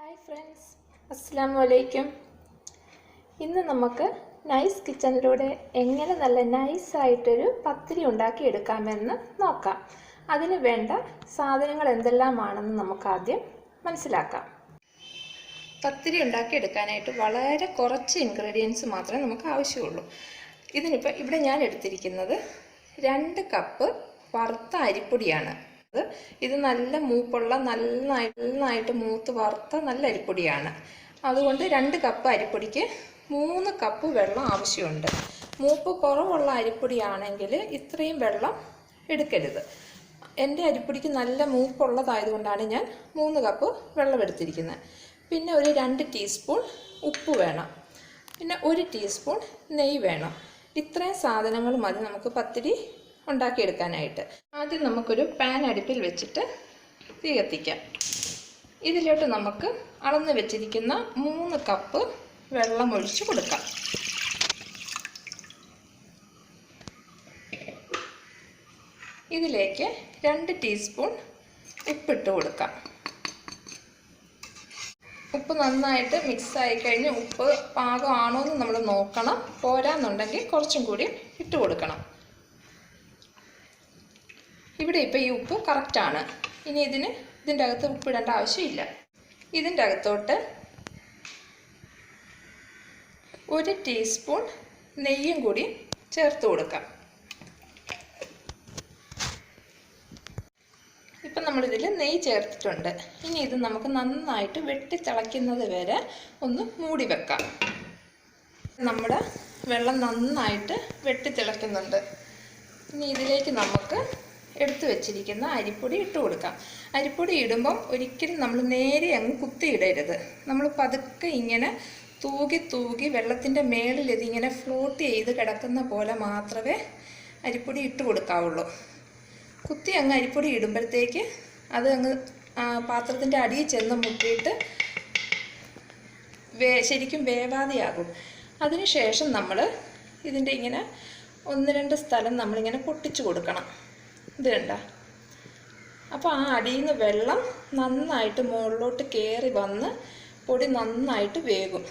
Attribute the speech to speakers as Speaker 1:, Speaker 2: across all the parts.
Speaker 1: Hi friends അസ്സാം വലൈക്കും ഇന്ന് നമുക്ക് നൈസ് കിച്ചണിലൂടെ എങ്ങനെ നല്ല നൈസായിട്ടൊരു പത്തിരി ഉണ്ടാക്കി എടുക്കാമെന്ന് നോക്കാം. അതിന് വേണ്ട സാധനങ്ങൾ എന്തെല്ലാമാണെന്ന് നമുക്ക് ആദ്യം മനസ്സിലാക്കാം. പത്തിരി ഉണ്ടാക്കി എടുക്കാനായിട്ട് വളരെ കുറച്ച് ഇൻഗ്രീഡിയൻസ് മാത്രമേ നമുക്ക് ആവശ്യമുള്ളൂ. ഇതിനിപ്പോൾ ഇവിടെ ഞാൻ എടുത്തിരിക്കുന്നത് രണ്ട് കപ്പ് വറുത്ത അരിപ്പൊടിയാണ്. അത് ഇത് നല്ല മൂപ്പുള്ള നന്നായിട്ട് നന്നായിട്ട് മൂത്ത് വറുത്ത നല്ല അരിപ്പൊടിയാണ്. അതുകൊണ്ട് രണ്ട് കപ്പ് അരിപ്പൊടിക്ക് മൂന്ന് കപ്പ് വെള്ളം ആവശ്യമുണ്ട്. മൂപ്പ് കുറവുള്ള അരിപ്പൊടിയാണെങ്കിൽ ഇത്രയും വെള്ളം എടുക്കരുത്. എന്റെ അരിപ്പൊടിക്ക് നല്ല മൂപ്പുള്ളതായതുകൊണ്ടാണ് ഞാൻ മൂന്ന് കപ്പ് വെള്ളം എടുത്തിരിക്കുന്നത്. പിന്നെ ഒരു രണ്ട് ടീസ്പൂൺ ഉപ്പ് വേണം. പിന്നെ ഒരു ടീസ്പൂൺ നെയ്യ് വേണം. ഇത്രയും സാധനങ്ങൾ മതി. നമുക്ക് പത്തിരി ഉണ്ടാക്കിയെടുക്കാനായിട്ട്. ആദ്യം നമുക്കൊരു പാൻ അടുപ്പിൽ വെച്ചിട്ട് തീ കത്തിക്കാം. ഇതിലോട്ട് നമുക്ക് അളന്ന് വെച്ചിരിക്കുന്ന മൂന്ന് കപ്പ് വെള്ളം ഒഴിച്ച് കൊടുക്കാം. ഇതിലേക്ക് രണ്ട് ടീസ്പൂൺ ഉപ്പിട്ട് കൊടുക്കാം. ഉപ്പ് നന്നായിട്ട് മിക്സ് ആയി കഴിഞ്ഞ് ഉപ്പ് പാകമാണോ എന്ന് നമ്മൾ നോക്കണം. പോരാന്നുണ്ടെങ്കിൽ കുറച്ചും കൂടി ഇട്ട് കൊടുക്കണം. ഇവിടെ ഇപ്പോൾ ഈ ഉപ്പ് കറക്റ്റാണ് ഇനി ഇതിന് ഇതിന്റെ അകത്ത് ഉപ്പിടേണ്ട ആവശ്യമില്ല. ഇതിന്റെ അകത്തോട്ട് ഒരു ടീസ്പൂൺ നെയ്യും കൂടി ചേർത്ത് കൊടുക്കാം. ഇപ്പം നമ്മളിതിൽ നെയ്യ് ചേർത്തിട്ടുണ്ട്. ഇനി ഇത് നമുക്ക് നന്നായിട്ട് വെട്ടി തിളയ്ക്കുന്നത് വരെ ഒന്ന് മൂടി വെക്കാം. നമ്മുടെ വെള്ളം നന്നായിട്ട് വെട്ടി തിളയ്ക്കുന്നുണ്ട് ഇനി ഇതിലേക്ക് നമുക്ക് എടുത്തു വെച്ചിരിക്കുന്ന അരിപ്പൊടി ഇട്ട് കൊടുക്കാം. അരിപ്പൊടി ഇടുമ്പം ഒരിക്കലും നമ്മൾ നേരെ അങ്ങ് കുത്തിയിടരുത്. നമ്മൾ പതുക്കെ ഇങ്ങനെ തൂകി തൂകി വെള്ളത്തിന്റെ മേളിൽ ഇതിങ്ങനെ ഫ്ലോട്ട് ചെയ്ത് കിടക്കുന്ന പോലെ മാത്രമേ അരിപ്പൊടി ഇട്ട് കൊടുക്കാവുള്ളൂ. കുത്തി അങ്ങ് അരിപ്പൊടി ഇടുമ്പോഴത്തേക്ക് അത് അങ്ങ് പാത്രത്തിന്റെ അടിയിൽ ചെന്ന് മുട്ടിയിട്ട് വേ ശരിക്കും വേവാതെയാകും. അതിനുശേഷം നമ്മൾ ഇതിന്റെ ഇങ്ങനെ ഒന്ന് രണ്ട് സ്ഥലം നമ്മളിങ്ങനെ പൊട്ടിച്ചു കൊടുക്കണം. ഇത് കണ്ട. അപ്പോൾ ആ അടിയിൽ നിന്ന് വെള്ളം നന്നായിട്ട് മുകളിലോട്ട് കയറി വന്ന് പൊടി നന്നായിട്ട് വേകും.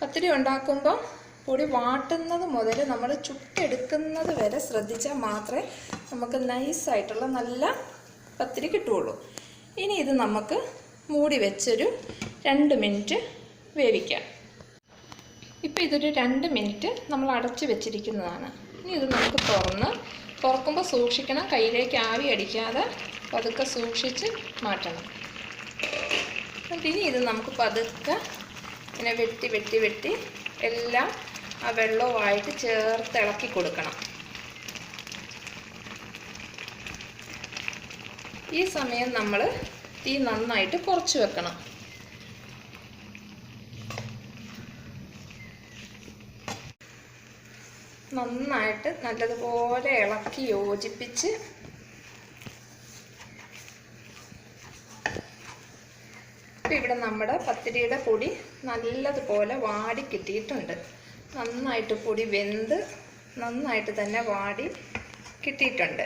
Speaker 1: പത്തിരി ഉണ്ടാക്കുമ്പോൾ പൊടി വാട്ടുന്നത് മുതൽ നമ്മൾ ചുട്ടെടുക്കുന്നത് വരെ ശ്രദ്ധിച്ചാൽ മാത്രമേ നമുക്ക് നൈസായിട്ടുള്ള നല്ല പത്തിരി കിട്ടുകയുള്ളൂ ഇനി ഇത് നമുക്ക് മൂടി വെച്ചൊരു രണ്ട് മിനിറ്റ് വേവിക്കാം. ഇപ്പോൾ ഇതൊരു രണ്ട് മിനിറ്റ് നമ്മൾ അടച്ചു വെച്ചിരിക്കുന്നതാണ്. ഇനി ഇത് നമുക്ക് തുറന്ന് തുറക്കുമ്പോൾ സൂക്ഷിക്കണം. കയ്യിലേക്ക് ആവി അടിക്കാതെ പതുക്കെ സൂക്ഷിച്ച് മാറ്റണം. ഇനി ഇത് നമുക്ക് പതുക്കെ ഇങ്ങനെ വെട്ടി വെട്ടി വെട്ടി എല്ലാം ആ വെള്ളവുമായിട്ട് ചേർത്ത് ഇളക്കി കൊടുക്കണം. ഈ സമയം നമ്മൾ തീ നന്നായിട്ട് കുറച്ച് വെക്കണം. നന്നായിട്ട് നല്ലതുപോലെ ഇളക്കി യോജിപ്പിച്ച് ഇപ്പം ഇവിടെ നമ്മുടെ പത്തിരിയുടെ പൊടി നല്ലതുപോലെ വാടി കിട്ടിയിട്ടുണ്ട്. നന്നായിട്ട് പൊടി വെന്ത് നന്നായിട്ട് തന്നെ വാടി കിട്ടിയിട്ടുണ്ട്.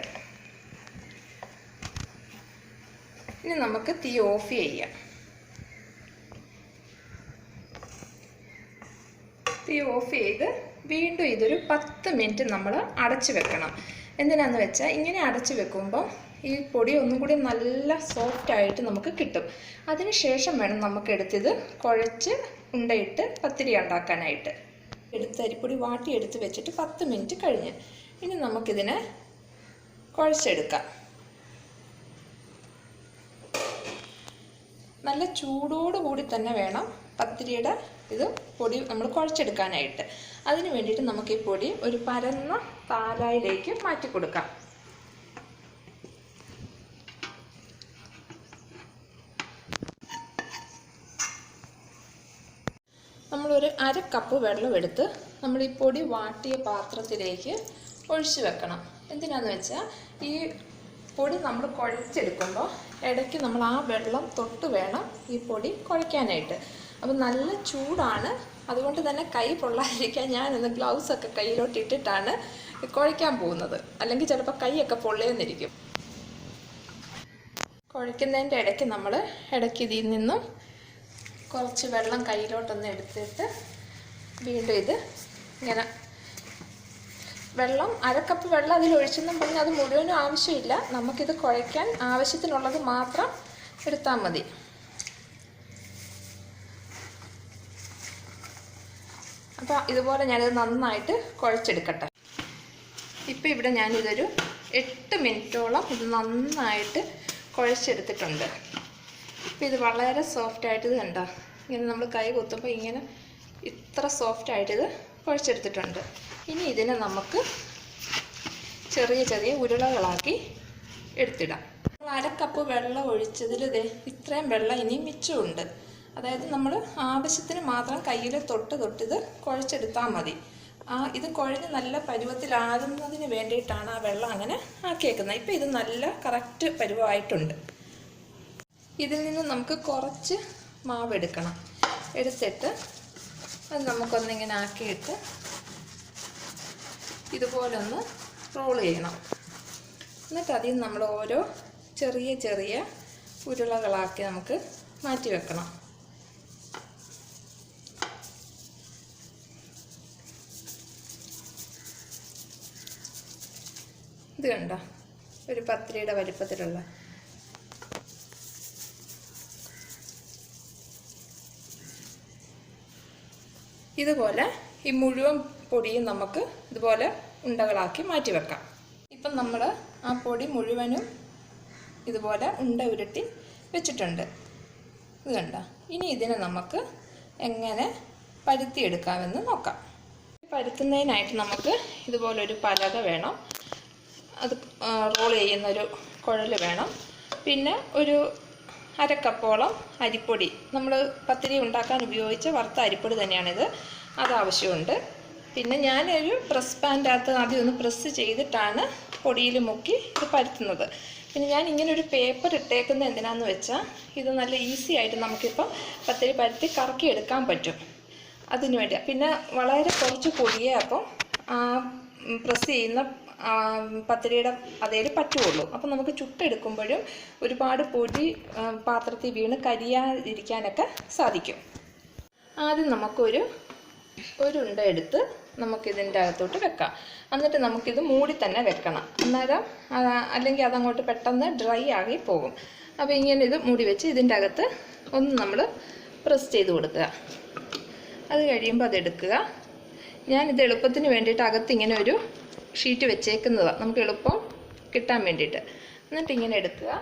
Speaker 1: ഇനി നമുക്ക് തീ ഓഫ് ചെയ്യാം. തീ ഓഫ് ചെയ്ത് വീണ്ടും ഇതൊരു പത്ത് മിനിറ്റ് നമ്മൾ അടച്ചു വെക്കണം. എന്തിനാന്ന് വെച്ചാൽ ഇങ്ങനെ അടച്ചു വെക്കുമ്പോൾ ഈ പൊടി ഒന്നും കൂടി നല്ല സോഫ്റ്റായിട്ട് നമുക്ക് കിട്ടും. അതിന് ശേഷം വേണം നമുക്ക് എടുത്തിത് കുഴച്ച് ഉണ്ടയിട്ട് പത്തിരി ഉണ്ടാക്കാനായിട്ട്. എടുത്ത് അരിപ്പൊടി വാട്ടി എടുത്ത് വെച്ചിട്ട് പത്ത് മിനിറ്റ് കഴിഞ്ഞ്. ഇനി നമുക്കിതിനെ കുഴച്ചെടുക്കാം. നല്ല ചൂടോട് കൂടി തന്നെ വേണം പത്തിരിയുടെ ഇത് പൊടി നമ്മൾ കുഴച്ചെടുക്കാനായിട്ട്. അതിന് വേണ്ടിയിട്ട് നമുക്ക് ഈ പൊടി ഒരു പരന്ന താലായിലേക്ക് മാറ്റി കൊടുക്കാം. നമ്മളൊരു അര കപ്പ് വെള്ളം എടുത്ത് നമ്മൾ ഈ പൊടി വാട്ടിയ പാത്രത്തിലേക്ക് ഒഴിച്ചു വെക്കണം. എന്തിനാന്ന് വെച്ചാൽ ഈ പൊടി നമ്മൾ കുഴച്ചെടുക്കുമ്പോൾ ഇടയ്ക്ക് നമ്മൾ ആ വെള്ളം തൊട്ട് വേണം ഈ പൊടി കുഴയ്ക്കാനായിട്ട്. അപ്പം നല്ല ചൂടാണ്. അതുകൊണ്ട് തന്നെ കൈ പൊള്ളാതിരിക്കാൻ ഞാനിന്ന് ഗ്ലൗസൊക്കെ കയ്യിലോട്ട് ഇട്ടിട്ടാണ് കുഴയ്ക്കാൻ പോകുന്നത്. അല്ലെങ്കിൽ ചിലപ്പോൾ കൈയൊക്കെ പൊള്ളേന്നിരിക്കും. കുഴയ്ക്കുന്നതിന്റെ ഇടയ്ക്ക് നമ്മൾ ഇടയ്ക്ക് ഇതിൽ നിന്നും കുറച്ച് വെള്ളം കയ്യിലോട്ടൊന്ന് എടുത്തിട്ട് വീണ്ടും ഇത് ഇങ്ങനെ വെള്ളം അരക്കപ്പ് വെള്ളം അതിൽ ഒഴിച്ചെന്നും പറഞ്ഞ് അത് മുഴുവനും ആവശ്യമില്ല. നമുക്കിത് കുഴയ്ക്കാൻ ആവശ്യത്തിനുള്ളത് മാത്രം എടുത്താൽ മതി. അപ്പോൾ ഇതുപോലെ ഞാനിത് നന്നായിട്ട് കുഴച്ചെടുക്കട്ടെ. ഇപ്പോൾ ഇവിടെ ഞാനിതൊരു എട്ട് മിനിറ്റോളം ഇത് നന്നായിട്ട് കുഴച്ചെടുത്തിട്ടുണ്ട്. ഇപ്പോൾ ഇത് വളരെ സോഫ്റ്റായിട്ട് ഇത് കണ്ടോ? ഇങ്ങനെ നമ്മൾ കൈ കുത്തുമ്പോൾ ഇങ്ങനെ ഇത്ര സോഫ്റ്റായിട്ടിത് കുഴച്ചെടുത്തിട്ടുണ്ട്. ഇനി ഇതിനെ നമുക്ക് ചെറിയ ചെറിയ ഉരുളകളാക്കി എടുത്തിടാം. അരക്കപ്പ് അര കപ്പ് വെള്ളം ഒഴിച്ചതിൽ ഇത്രയും വെള്ളം ഇനിയും മിച്ചമുണ്ട്. അതായത് നമ്മൾ ആവശ്യത്തിന് മാത്രം കയ്യിൽ തൊട്ട് തൊട്ട് ഇത് കുഴച്ചെടുത്താൽ മതി. ആ ഇത് കുഴഞ്ഞ് നല്ല പരുവത്തിലാകുന്നതിന് വേണ്ടിയിട്ടാണ് ആ വെള്ളം അങ്ങനെ ആക്കിയേക്കുന്നത്. ഇപ്പോൾ ഇത് നല്ല കറക്റ്റ് പരുവമായിട്ടുണ്ട്. ഇതിൽ നിന്ന് നമുക്ക് കുറച്ച് മാവ് എടുക്കണം. എടുത്തിട്ട് അത് നമുക്കൊന്നിങ്ങനെ ആക്കിയിട്ട് ഇതുപോലൊന്ന് റോൾ ചെയ്യണം. എന്നിട്ട് അതിൽ നമ്മൾ ഓരോ ചെറിയ ചെറിയ ഉരുളകളാക്കി നമുക്ക് മാറ്റി വെക്കണം. ഇത് കണ്ടോ? ഒരു പത്തിരിയുടെ വലിപ്പത്തിലുള്ള ഇതുപോലെ ഈ മുഴുവൻ പൊടിയും നമുക്ക് ഇതുപോലെ ഉണ്ടകളാക്കി മാറ്റി വെക്കാം. ഇപ്പം നമ്മൾ ആ പൊടി മുഴുവനും ഇതുപോലെ ഉണ്ട ഉരുട്ടി വെച്ചിട്ടുണ്ട്. ഇത് കണ്ട? ഇനി ഇതിനെ നമുക്ക് എങ്ങനെ പരുത്തിയെടുക്കാമെന്ന് നോക്കാം. പരുത്തുന്നതിനായിട്ട് നമുക്ക് ഇതുപോലൊരു പലക വേണം. അത് റോൾ ചെയ്യുന്നൊരു കുഴൽ വേണം. പിന്നെ ഒരു അരക്കപ്പോളം അരിപ്പൊടി. നമ്മൾ പത്തിരി ഉണ്ടാക്കാൻ ഉപയോഗിച്ച വറുത്ത അരിപ്പൊടി തന്നെയാണിത്. അത് ആവശ്യമുണ്ട്. പിന്നെ ഞാനൊരു പ്രസ് പാന്റകത്ത് ആദ്യം ഒന്ന് പ്രസ് ചെയ്തിട്ടാണ് പൊടിയിൽ മുക്കി ഇത് പരത്തുന്നത്. പിന്നെ ഞാൻ ഇങ്ങനെ ഒരു പേപ്പർ ഇട്ടേക്കുന്നത് എന്തിനാന്ന് വെച്ചാൽ ഇത് നല്ല ഈസി ആയിട്ട് നമുക്കിപ്പോൾ പത്തിരി പരത്തി കറക്കി എടുക്കാൻ പറ്റും. അതിനു വേണ്ടി പിന്നെ വളരെ കുറച്ച് പൊടിയേ അപ്പം പ്രസ് ചെയ്യുന്ന പത്തിരിയുടെ അതേൽ പറ്റുള്ളൂ. അപ്പം നമുക്ക് ചുട്ടെടുക്കുമ്പോഴും ഒരുപാട് പൊടി പാത്രത്തിൽ വീണ് കരിയാതിരിക്കാനൊക്കെ സാധിക്കും. ആദ്യം നമുക്കൊരു ഒരു ഉണ്ട എടുത്ത് നമുക്കിതിന്റെ അകത്തോട്ട് വെക്കാം. എന്നിട്ട് നമുക്കിത് മൂടി തന്നെ വെക്കണം. അന്നേരം അല്ലെങ്കിൽ അതങ്ങോട്ട് പെട്ടെന്ന് ഡ്രൈ ആകി പോകും. അപ്പോൾ ഇങ്ങനെ ഇത് മൂടി വെച്ച് ഇതിന്റെ അകത്ത് ഒന്ന് നമ്മൾ പ്രസ് ചെയ്ത് കൊടുക്കുക. അത് കഴിയുമ്പോൾ അതെടുക്കുക. ഞാനിത് എളുപ്പത്തിന് വേണ്ടിയിട്ട് അകത്ത് ഇങ്ങനെ ഒരു ഷീറ്റ് വെച്ചേക്കുന്നതാണ് നമുക്ക് എളുപ്പം കിട്ടാൻ വേണ്ടിയിട്ട്. എന്നിട്ട് ഇങ്ങനെ എടുക്കുക.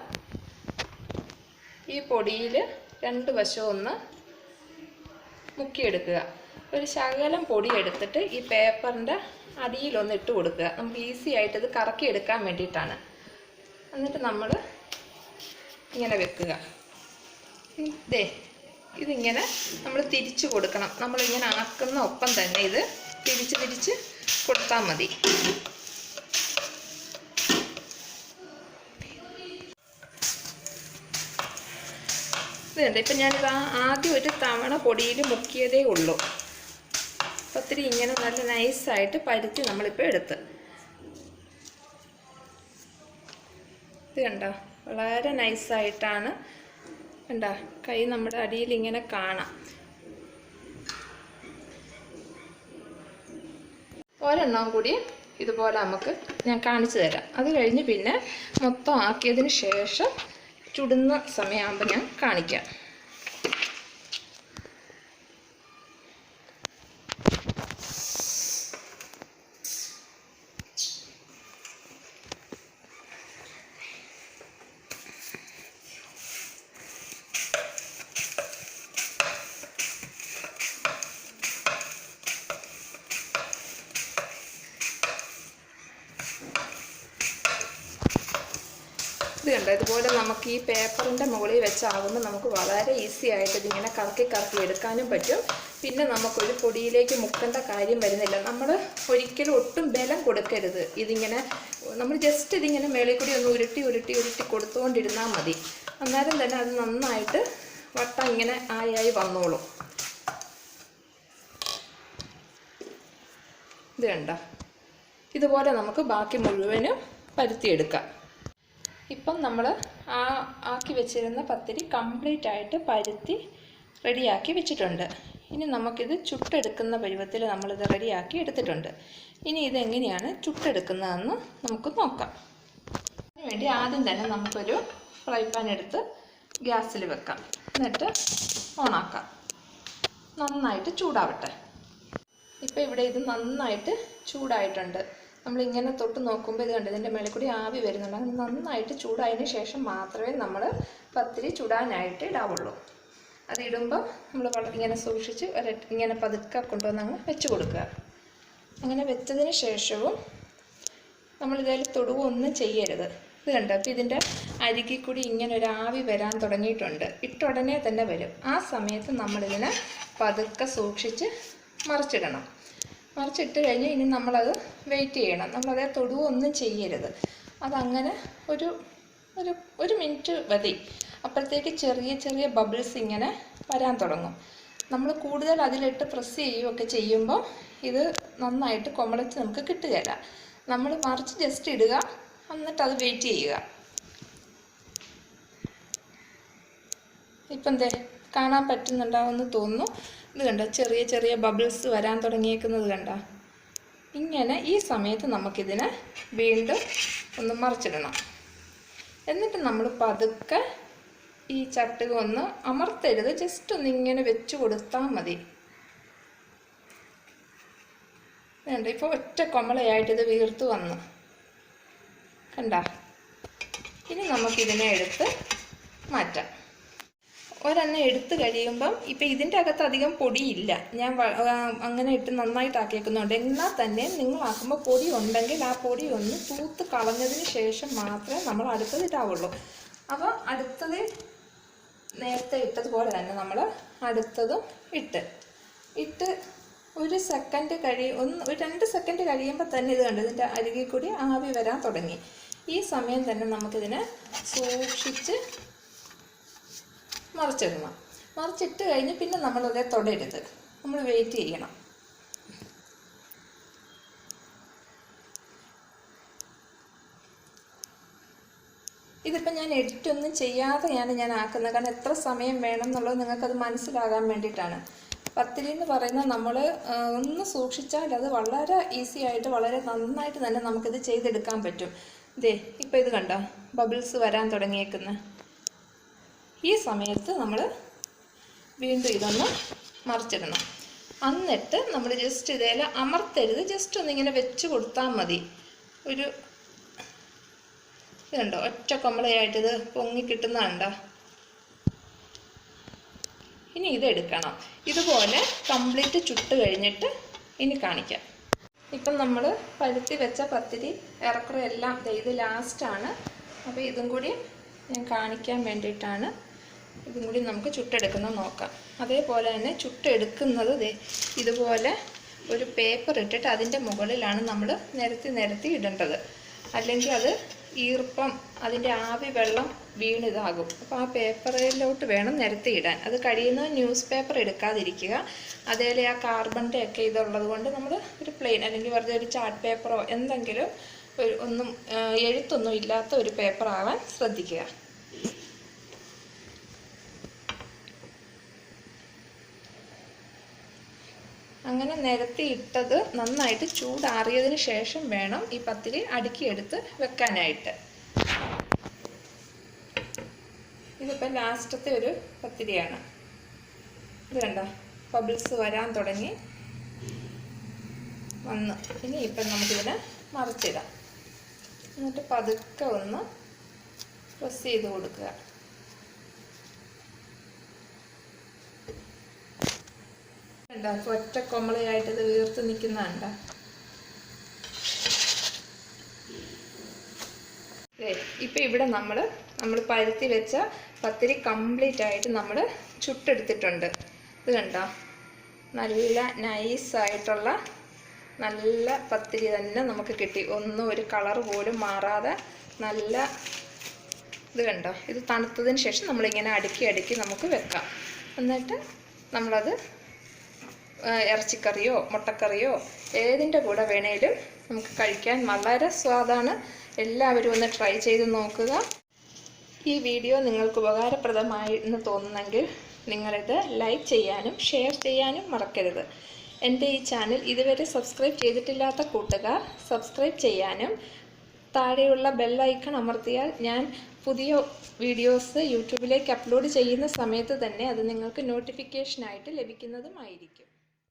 Speaker 1: ഈ പൊടിയിൽ രണ്ട് വശവും ഒന്ന് മുക്കിയെടുക്കുക. ഒരു ശകലം പൊടി എടുത്തിട്ട് ഈ പേപ്പറിന്റെ അടിയിലൊന്ന് ഇട്ട് കൊടുക്കുക. നമുക്ക് ഈസി ആയിട്ട് ഇത് കറക്കി എടുക്കാൻ വേണ്ടിയിട്ടാണ്. എന്നിട്ട് നമ്മൾ ഇങ്ങനെ വെക്കുക. ഇതേ ഇതിങ്ങനെ നമ്മൾ തിരിച്ചു കൊടുക്കണം. നമ്മളിങ്ങനെ ആക്കുന്ന ഒപ്പം തന്നെ ഇത് തിരിച്ച് തിരിച്ച് കൊടുത്താൽ മതി. ഇതുണ്ട്. ഇപ്പം ഞാനിത് ആദ്യം ഒരു തവണ പൊടിയിൽ മുക്കിയതേ ഉള്ളൂ. ഒത്തിരി ഇങ്ങനെ നല്ല നൈസായിട്ട് പരുത്തി നമ്മളിപ്പോൾ എടുത്ത്. ഇത് കണ്ടോ? വളരെ നൈസായിട്ടാണ്. കണ്ടോ? കൈ നമ്മുടെ അടിയിൽ ഇങ്ങനെ കാണാം. ഒരെണ്ണം കൂടി ഇതുപോലെ നമുക്ക് ഞാൻ കാണിച്ചു തരാം. അത് കഴിഞ്ഞ് പിന്നെ മൊത്തം ആക്കിയതിന് ശേഷം ചുടുന്ന സമയമാകുമ്പോൾ ഞാൻ കാണിക്കാം ഇത് കണ്ടോ ഇതുപോലെ നമുക്ക് ഈ പേപ്പറിന്റെ മുകളിൽ വെച്ചാകുമ്പോൾ നമുക്ക് വളരെ ഈസി ആയിട്ട് ഇതിങ്ങനെ കറക്കി കറക്കി എടുക്കാനും പറ്റും. പിന്നെ നമുക്കൊരു പൊടിയിലേക്ക് മുക്കേണ്ട കാര്യം വരുന്നില്ല. നമ്മൾ ഒരിക്കലും ഒട്ടും ബലം കൊടുക്കരുത്. ഇതിങ്ങനെ നമ്മൾ ജസ്റ്റ് ഇതിങ്ങനെ മേളിൽ കൂടി ഒന്ന് ഉരുട്ടി ഉരുട്ടി ഉരുട്ടി കൊടുത്തുകൊണ്ടിരുന്നാൽ മതി. അന്നേരം തന്നെ അത് നന്നായിട്ട് വട്ടം ഇങ്ങനെ ആയി വന്നോളും. ഇത് കണ്ട? ഇതുപോലെ നമുക്ക് ബാക്കി മുഴുവനും പരുത്തിയെടുക്കാം. ഇപ്പം നമ്മൾ ആ ആക്കി വെച്ചിരുന്ന പത്തിരി കംപ്ലീറ്റ് ആയിട്ട് പരുത്തി റെഡിയാക്കി വെച്ചിട്ടുണ്ട്. ഇനി നമുക്കിത് ചുട്ടെടുക്കുന്ന പരുവത്തിൽ നമ്മളിത് റെഡിയാക്കി എടുത്തിട്ടുണ്ട്. ഇനി ഇതെങ്ങനെയാണ് ചുട്ടെടുക്കുന്നതെന്ന് നമുക്ക് നോക്കാം. അതിനുവേണ്ടി ആദ്യം തന്നെ നമുക്കൊരു ഫ്രൈ പാൻ എടുത്ത് ഗ്യാസിൽ വെക്കാം. എന്നിട്ട് ഓണാക്കാം. നന്നായിട്ട് ചൂടാവട്ടെ. ഇപ്പോൾ ഇവിടെ ഇത് നന്നായിട്ട് ചൂടായിട്ടുണ്ട്. നമ്മളിങ്ങനെ തൊട്ട് നോക്കുമ്പോൾ ഇത് കണ്ട് ഇതിന്റെ മേളിൽ കൂടി ആവി വരുന്നുണ്ട്. അങ്ങനെ നന്നായിട്ട് ചൂടായതിന് ശേഷം മാത്രമേ നമ്മൾ പത്തിരി ചുടാനായിട്ട് ഇടാവുള്ളൂ. അത് ഇടുമ്പോൾ നമ്മൾ വളരെ ഇങ്ങനെ സൂക്ഷിച്ച് ഇങ്ങനെ പതുക്കെ കൊണ്ടുവന്ന് അങ്ങ് വെച്ച് കൊടുക്കുക. അങ്ങനെ വെച്ചതിന് ശേഷവും നമ്മൾ ഇതിൽ തൊടുവൊന്നും ചെയ്യരുത്. ഇത് കണ്ടോ? അപ്പോൾ ഇതിന്റെ അരികിൽ കൂടി ഇങ്ങനെ ഒരു ആവി വരാൻ തുടങ്ങിയിട്ടുണ്ട്. ഇട്ട ഉടനെ തന്നെ വരും. ആ സമയത്ത് നമ്മളിതിനെ പതുക്കെ സൂക്ഷിച്ച് മറിച്ചിടണം. മറിച്ചിട്ട് കഴിഞ്ഞ് ഇനി നമ്മളത് വെയിറ്റ് ചെയ്യണം. നമ്മളതേ തൊടുവൊന്നും ചെയ്യരുത്. അതങ്ങനെ ഒരു ഒരു ഒരു മിനിറ്റ് മതി. അപ്പോഴത്തേക്ക് ചെറിയ ചെറിയ ബബിൾസ് ഇങ്ങനെ വരാൻ തുടങ്ങും. നമ്മൾ കൂടുതൽ അതിലിട്ട് പ്രസ് ചെയ്യുകയൊക്കെ ചെയ്യുമ്പോൾ ഇത് നന്നായിട്ട് കൊമളച്ച് നമുക്ക് കിട്ടുകയില്ല. നമ്മൾ മറിച്ച് ജസ്റ്റ് ഇടുക എന്നിട്ട് അത് വെയിറ്റ് ചെയ്യുക. ഇപ്പം എന്തേ കാണാൻ പറ്റുന്നുണ്ടാവുമെന്ന് തോന്നുന്നു. ഇത് കണ്ട? ചെറിയ ചെറിയ ബബിൾസ് വരാൻ തുടങ്ങിയേക്കുന്നത് കണ്ട? ഇങ്ങനെ ഈ സമയത്ത് നമുക്കിതിനെ വീണ്ടും ഒന്ന് മറിച്ചിടണം. എന്നിട്ട് നമ്മൾ പതുക്കെ ഈ ചട്ടുക ഒന്ന് അമർത്തരുത്. ജസ്റ്റ് ഒന്ന് ഇങ്ങനെ വെച്ച് കൊടുത്താൽ മതി. വേണ്ട ഇപ്പോൾ ഒറ്റ കൊമളയായിട്ട് ഇത് വീർത്ത് വന്നു. കണ്ട? ഇനി നമുക്കിതിനെ എടുത്ത് മാറ്റാം. ഒരെണ്ണം എടുത്തു കഴിയുമ്പം ഇപ്പം ഇതിന്റെ അകത്ത് അധികം പൊടിയില്ല. ഞാൻ അങ്ങനെ ഇട്ട് നന്നായിട്ട് ആക്കിയേക്കുന്നുണ്ട്. എന്നാൽ തന്നെ നിങ്ങളാക്കുമ്പോൾ പൊടി ഉണ്ടെങ്കിൽ ആ പൊടി ഒന്ന് തൂത്ത് കളഞ്ഞതിന് ശേഷം മാത്രമേ നമ്മൾ അടുത്തത് ഇടാവുള്ളൂ. അപ്പോൾ അടുത്തത് നേരത്തെ ഇട്ടതുപോലെ തന്നെ നമ്മൾ അടുത്തതും ഇട്ട്. ഇട്ട് ഒരു സെക്കൻഡ് കഴി ഒന്ന് ഒരു രണ്ട് സെക്കൻഡ് കഴിയുമ്പോൾ തന്നെ ഇത് കണ്ടു ഇതിന്റെ അരികിൽ കൂടി ആവി വരാൻ തുടങ്ങി. ഈ സമയം തന്നെ നമുക്കിതിനെ സൂക്ഷിച്ച് മറിച്ചിടണം. മറിച്ചിട്ട് കഴിഞ്ഞ് പിന്നെ നമ്മളതേ തൊടരുത്. നമ്മൾ വെയിറ്റ് ചെയ്യണം. ഇതിപ്പോൾ ഞാൻ എഡിറ്റൊന്നും ചെയ്യാതെയാണ് ഞാൻ ആക്കുന്നത്. കാരണം എത്ര സമയം വേണം എന്നുള്ളത് നിങ്ങൾക്കത് മനസ്സിലാകാൻ വേണ്ടിയിട്ടാണ്. പത്തിരി എന്ന് പറയുന്ന നമ്മൾ ഒന്ന് സൂക്ഷിച്ചാൽ അത് വളരെ ഈസി ആയിട്ട് വളരെ നന്നായിട്ട് തന്നെ നമുക്കിത് ചെയ്തെടുക്കാൻ പറ്റും. ഇതേ ഇപ്പോൾ ഇത് കണ്ടോ? ബബിൾസ് വരാൻ തുടങ്ങിയേക്കുന്നത് ഈ സമയത്ത് നമ്മൾ വീണ്ടും ഇതൊന്ന് മറിച്ചിടണം. എന്നിട്ട് നമ്മൾ ജസ്റ്റ് ഇതേൽ അമർത്തരുത്. ജസ്റ്റ് ഒന്നിങ്ങനെ വെച്ച് കൊടുത്താൽ മതി. ഒരു ഇതുണ്ടോ? ഒറ്റ കൊമ്പളയായിട്ടിത് പൊങ്ങി കിട്ടുന്നതുണ്ടോ ഇനി ഇതെടുക്കണം ഇതുപോലെ കംപ്ലീറ്റ് ചുട്ട് കഴിഞ്ഞിട്ട് ഇനി കാണിക്കാം. ഇപ്പം നമ്മൾ പരുത്തി വെച്ച പത്തിരി ഇറക്കുറ എല്ലാം ഇത് ലാസ്റ്റാണ് അപ്പോൾ ഇതും കൂടി ഞാൻ കാണിക്കാൻ വേണ്ടിയിട്ടാണ് ഇതും കൂടി നമുക്ക് ചുട്ടെടുക്കുന്നത് നോക്കാം. അതേപോലെ തന്നെ ചുട്ടെടുക്കുന്നത് ഇതുപോലെ ഒരു പേപ്പർ ഇട്ടിട്ട് അതിന്റെ മുകളിലാണ് നമ്മൾ നിരത്തി നിരത്തി ഇടേണ്ടത്. അല്ലെങ്കിൽ അത് ഈർപ്പം അതിന്റെ ആവി വെള്ളം വീണിതാകും. അപ്പോൾ ആ പേപ്പറിലോട്ട് വേണം നിരത്തിയിടാൻ അത് കഴിയുന്ന ന്യൂസ് പേപ്പർ എടുക്കാതിരിക്കുക. അതേപോലെ ആ കാർബണിന്റെ ഒക്കെ ഇതുള്ളത് കൊണ്ട് നമ്മൾ ഒരു പ്ലെയിൻ അല്ലെങ്കിൽ വെറുതെ ഒരു ചാർട്ട് പേപ്പറോ എന്തെങ്കിലും ഒരു ഒന്നും എഴുത്തൊന്നും ഇല്ലാത്ത ഒരു പേപ്പറാവാൻ ശ്രദ്ധിക്കുക. അങ്ങനെ നിരത്തി ഇട്ടത് നന്നായിട്ട് ചൂടാറിയതിന് ശേഷം വേണം ഈ പത്തിരി അടുക്കിയെടുത്ത് വെക്കാനായിട്ട്. ഇതിപ്പോൾ ലാസ്റ്റത്തെ ഒരു പത്തിരിയാണ്. ഇത് കണ്ടോ? ബബിൾസ് വരാൻ തുടങ്ങി. വന്ന്. ഇനി ഇപ്പം നമുക്കിതിനെ മറിച്ചിടാം. എന്നിട്ട് പതുക്കെ ഒന്ന് പ്രസ് ചെയ്ത് കൊടുക്കുക. കണ്ടോ ഒറ്റ കൊമളയായിട്ട് ഇത് വീർത്ത് നിൽക്കുന്നതുണ്ടോ? ഇപ്പം ഇവിടെ നമ്മൾ നമ്മൾ പരുത്തി വെച്ച പത്തിരി കംപ്ലീറ്റ് ആയിട്ട് നമ്മൾ ചുട്ടെടുത്തിട്ടുണ്ട്. ഇത് കണ്ടോ? നല്ല നൈസായിട്ടുള്ള നല്ല പത്തിരി തന്നെ നമുക്ക് കിട്ടി. ഒന്നും ഒരു കളർ പോലും മാറാതെ നല്ല ഇത് കണ്ടോ? ഇത് തണുത്തതിന് ശേഷം നമ്മളിങ്ങനെ അടുക്കി അടുക്കി നമുക്ക് വെക്കാം. എന്നിട്ട് നമ്മളത് ഇറച്ചിക്കറിയോ മുട്ടക്കറിയോ ഏതിന്റെ കൂടെ വേണേലും നമുക്ക് കഴിക്കാൻ വളരെ സ്വാദാണ്. എല്ലാവരും ഒന്ന് ട്രൈ ചെയ്ത് നോക്കുക. ഈ വീഡിയോ നിങ്ങൾക്ക് ഉപകാരപ്രദമായി എന്ന് തോന്നുന്നെങ്കിൽ നിങ്ങളിത് ലൈക്ക് ചെയ്യാനും ഷെയർ ചെയ്യാനും മറക്കരുത്. എന്റെ ഈ ചാനൽ ഇതുവരെ സബ്സ്ക്രൈബ് ചെയ്തിട്ടില്ലാത്ത കൂട്ടുകാർ സബ്സ്ക്രൈബ് ചെയ്യാനും താഴെയുള്ള ബെല്ലൈക്കൺ അമർത്തിയാൽ ഞാൻ പുതിയ വീഡിയോസ് യൂട്യൂബിലേക്ക് അപ്ലോഡ് ചെയ്യുന്ന സമയത്ത് തന്നെ അത് നിങ്ങൾക്ക് നോട്ടിഫിക്കേഷനായിട്ട് ലഭിക്കുന്നതുമായിരിക്കും.